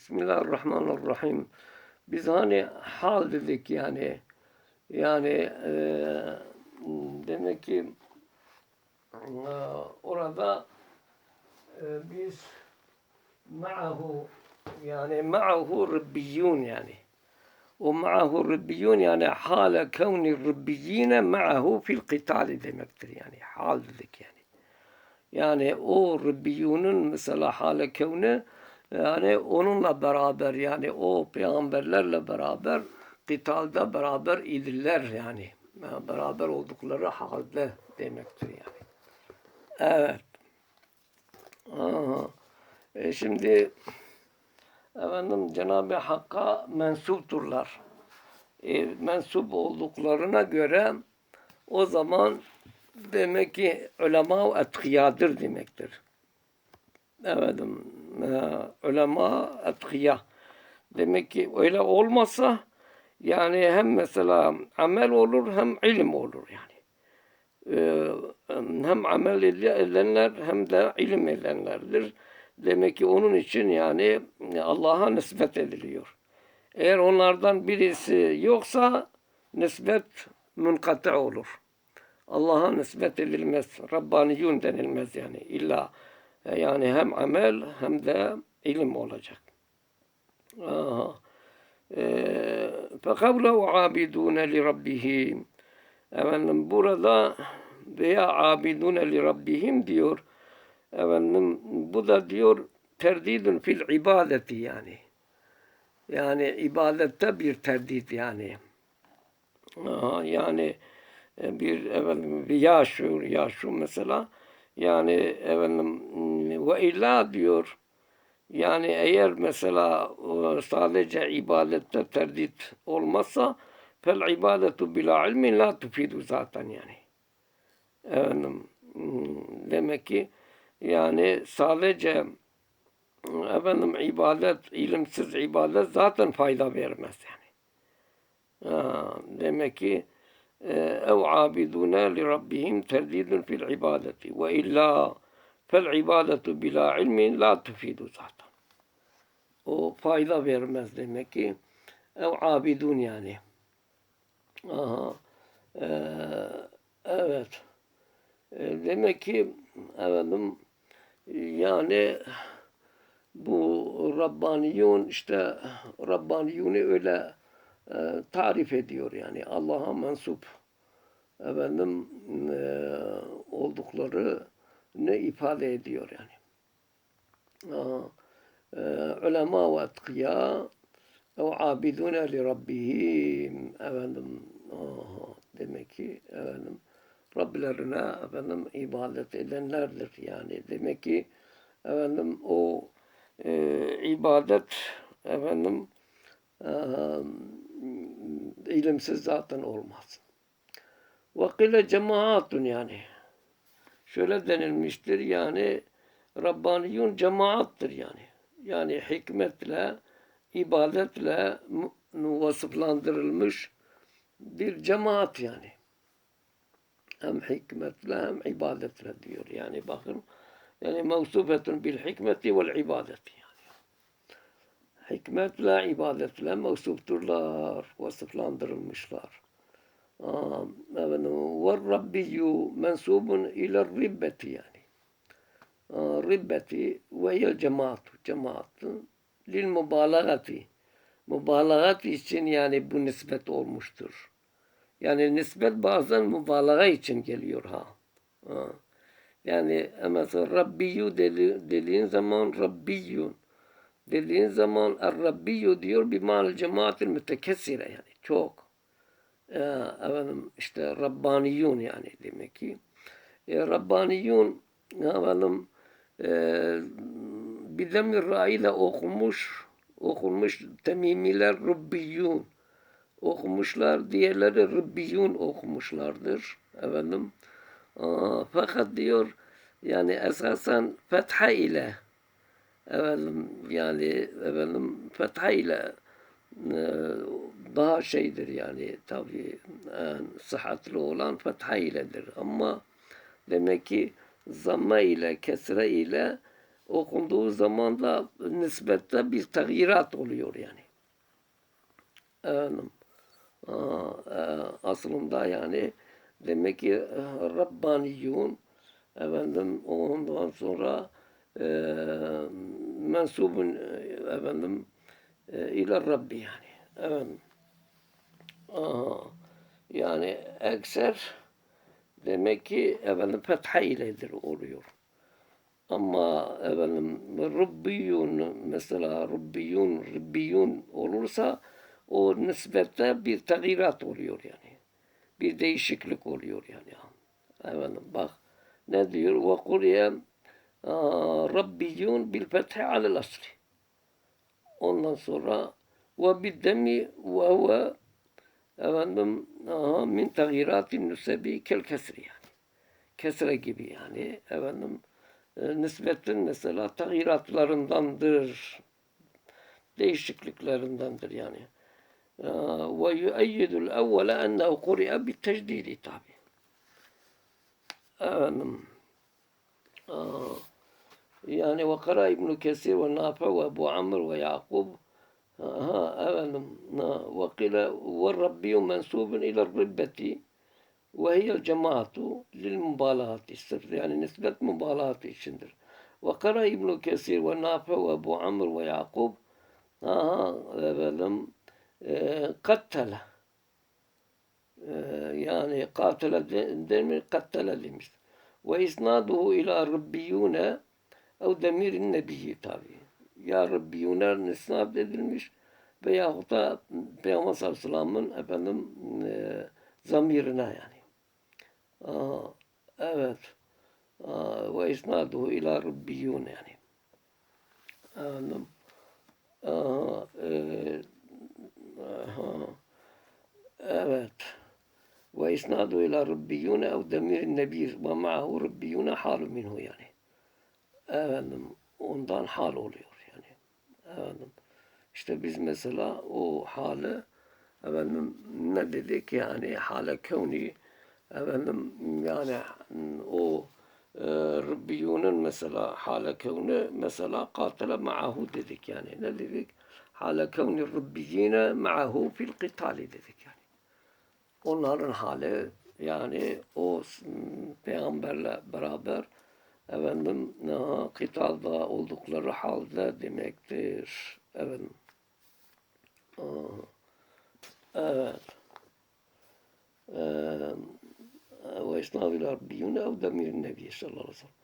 Bismillahirrahmanirrahim. Biz hani hal dedik yani. Yani e, demek ki e, orada e, biz ma'ahu yani ma'ahu Rabbiyun yani. O ma'ahu Rabbiyun yani hale kevni Rabbiyine ma'ahu fil qitali demektir yani. Hal dedik yani. Yani o Rabbiyunun mesela hale kevni yani onunla beraber yani o peygamberlerle beraber kıtalda beraber idiler yani. Yani Beraber oldukları halde demektir yani. Evet. Aha. E şimdi efendim Cenab-ı Hakk'a mensupturlar. E, mensup olduklarına göre o zaman demek ki ulema etkiyadır demektir. Efendim, e, ulema etkiya. Demek ki öyle olmasa yani hem mesela amel olur hem ilim olur yani. Ee, hem amel edenler hem de ilim edenlerdir. Demek ki onun için yani Allah'a nispet ediliyor. Eğer onlardan birisi yoksa nispet münkatı olur. Allah'a nispet edilmez. Rabbaniyun denilmez yani. İlla yani hem amel hem de ilim olacak. Aha. فَقَوْلَهُ عَابِدُونَ لِرَبِّهِمْ Efendim burada veya abidune li rabbihim diyor. Efendim bu da diyor terdidun fil ibadeti yani. Yani ibadette bir terdit yani. Aha, yani e, bir efendim bir yaşur yaşur mesela yani efendim ve illa diyor yani eğer mesela e, sadece ibadette terdit olmazsa fel ibadetu bila ilmin la tufidu zaten yani. Efendim, hmm, demek ki yani sadece efendim ibadet, ilimsiz ibadet zaten fayda vermez yani. Ha, demek ki ev abidune li rabbihim terdidun fil ibadeti ve illa fel ibadetu bila ilmin la tufidu zaten. O fayda vermez demek ki. Ev abidun yani. Aha. Ee, evet. Ee, demek ki efendim yani bu Rabbaniyun işte Rabbaniyunu öyle e, tarif ediyor yani Allah'a mensup efendim e, oldukları ne ifade ediyor yani. Aha. E, ulema ve etkiya ev abidune li rabbihim efendim aha, demek ki efendim Rablerine efendim ibadet edenlerdir yani demek ki efendim o e, ibadet efendim e, ilimsiz zaten olmaz. Vakile cemaatun yani şöyle denilmiştir yani Rabbaniyun cemaattır yani. Yani hikmetle ibadetle vasıflandırılmış bir cemaat yani. Hem hikmetle hem ibadetle diyor. Yani bakın yani mevsufetun bil hikmeti vel ibadeti. Hikmetle ibadetle mevsufturlar, vasıflandırılmışlar. Ve rabbiyyu mensubun ila ribbeti yani. Ribbeti ve yel cemaatu. Cemaatın lil mübalağati. Mübalagat için yani bu nispet olmuştur. Yani nispet bazen mübalağa için geliyor ha. Yani mesela Rabbiyyu dedi, dediğin zaman Rabbiyun. Dediğin zaman Er-Rabbiyyu diyor bir mal cemaatil mütekessire yani çok. Ee, efendim işte Rabbaniyun yani demek ki. E, Rabbaniyun efendim e, bir demir ile okumuş okunmuş temimiler Rabbiyun okumuşlar. Diğerleri Rabbiyun okumuşlardır. Efendim. Aa, fakat diyor yani esasen fetha ile efendim yani efendim fetha e, daha şeydir yani tabi en sıhhatli olan fetha ama demek ki zamma ile kesre ile okunduğu zaman da nispette bir tağyirat oluyor yani. Efendim, e, aslında yani demek ki e, Rabbaniyun efendim ondan sonra e, mensubun e, efendim e, ila Rabbi yani. Efendim. Aa, yani ekser demek ki efendim fetha iledir oluyor. Ama efendim Rabbiyun mesela Rabbiyun Rabbiyun olursa o nispette bir tağyirat oluyor yani. Bir değişiklik oluyor yani. Efendim bak ne diyor? Ve kuriye Rabbiyun bil fethi alel asli. Ondan sonra ve biddemi ve huve efendim aha, min tağyiratin nüsebi kel kesri yani. Kesre gibi yani efendim e, nisbetin mesela tağyiratlarındandır. Değişikliklerindendir yani. Ve yüeyyidul evvele ennehu kuri'e bit tecdidi tabi. Efendim aa, yani ve kara İbn Kesir ve Nafi ve Ebu Amr ve Yakub ha efendim ve kile ve Rabbi mensubun ila ribbeti. Ve hiyel cemaatu lil mübalağati sırf yani nispet mübalağatı içindir. Ve kara İbn Kesir ve Nafi ve Ebu Amr ve Yakub ha efendim e, kattele. E, yani katile demir kattele demiş. Ve isnaduhu ila rabbiyune ev demirin nebiyyi tabi. Ya Rabbiyune isnat edilmiş veyahut da Peygamber sallallahu aleyhi ve sellem'in efendim e, zamirine yani. Aa, evet. Aa, ve isnaduhu ila rabbiyun yani. Efendim. Aa, e, aha, evet. Ve isnadu ila rabbiyune ev demirin nebi ve ma'ahu rabbiyune halu minhu yani. Efendim ondan hal oluyor yani. Efendim işte biz mesela o hale efendim ne dedik? Yani hale kevni efendim yani o e, Rabbiyunun mesela hale kevni mesela katile ma'ahu dedik yani. Ne dedik? Hale kevni Rabbiyine ma'ahu fil qitali dedik yani. Onların hali yani o peygamberle beraber efendim aha, kıtalda oldukları halde demektir. Efendim. Evet. Ve isnadil rabbiyune ev demir nebi sallallahu aleyhi ve sellem.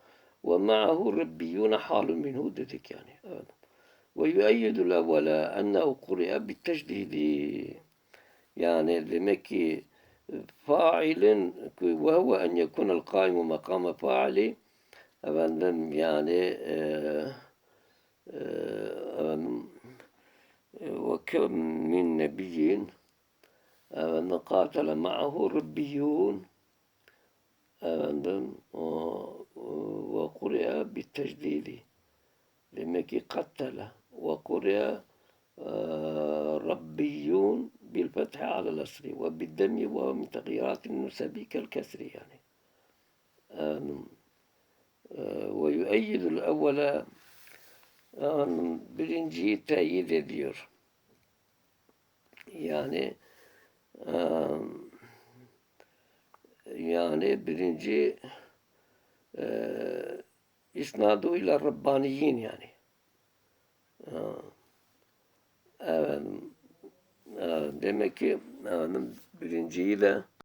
Ve ma'ahu rabbiyune halu minhu dedik yani. Evet. Ve yüeyyidul evvela ennehu kuri'e bitecdidi. Yani demek ki failin ve huve en yekunel kaimu makame faili efendim yani e, e, efendim ve kem min nebiyyin efendim katele ma'ahu rabbiyun efendim ve kuriye bit tecdidi demek ki kattele ve kuriye ربيون بالفتح على الأصل وبالدم ومن تغييرات النسب كالكسر يعني ويؤيد الأول birinciyi teyit ediyor. Yani yani birinci e, isnadu ile Rabbaniyin yani. Evet. Demek ki efendim, birinciyi de